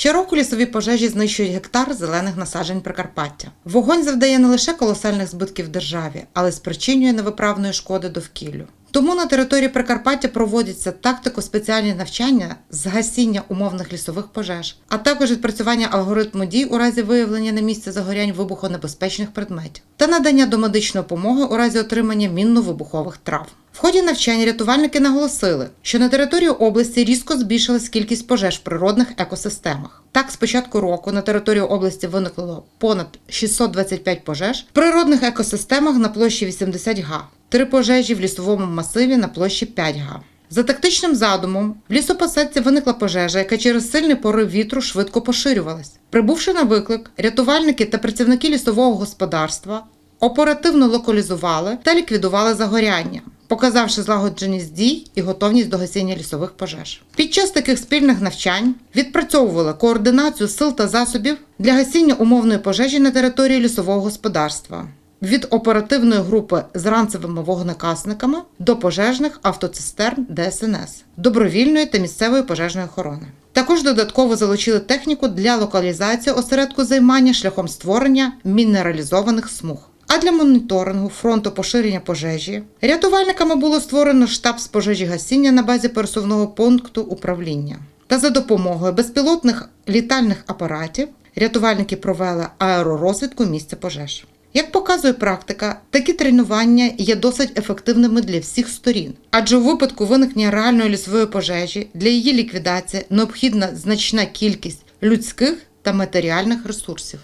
Щороку лісові пожежі знищують гектар зелених насаджень Прикарпаття. Вогонь завдає не лише колосальних збитків державі, але й спричинює невиправної шкоди довкіллю. Тому на території Прикарпаття проводяться тактико-спеціальні навчання з гасіння умовних лісових пожеж, а також відпрацювання алгоритму дій у разі виявлення на місці загорянь вибухонебезпечних предметів та надання домедичної допомоги у разі отримання мінно-вибухових травм. В ході навчань рятувальники наголосили, що на території області різко збільшилась кількість пожеж в природних екосистемах. Так, з початку року на території області виникло понад 625 пожеж в природних екосистемах на площі 80 га, три пожежі в лісовому масиві на площі 5 га. За тактичним задумом, в лісопосадці виникла пожежа, яка через сильний порив вітру швидко поширювалась. Прибувши на виклик, рятувальники та працівники лісового господарства оперативно локалізували та ліквідували загоряння, показавши злагодженість дій і готовність до гасіння лісових пожеж. Під час таких спільних навчань відпрацьовували координацію сил та засобів для гасіння умовної пожежі на території лісового господарства. Від оперативної групи з ранцевими вогнекасниками до пожежних автоцистерн ДСНС, добровільної та місцевої пожежної охорони. Також додатково залучили техніку для локалізації осередку займання шляхом створення мінералізованих смуг. А для моніторингу фронту поширення пожежі рятувальниками було створено штаб з пожежі гасіння на базі пересувного пункту управління. Та за допомогою безпілотних літальних апаратів рятувальники провели аеророзвідку місця пожеж. Як показує практика, такі тренування є досить ефективними для всіх сторін, адже у випадку виникнення реальної лісової пожежі для її ліквідації необхідна значна кількість людських та матеріальних ресурсів.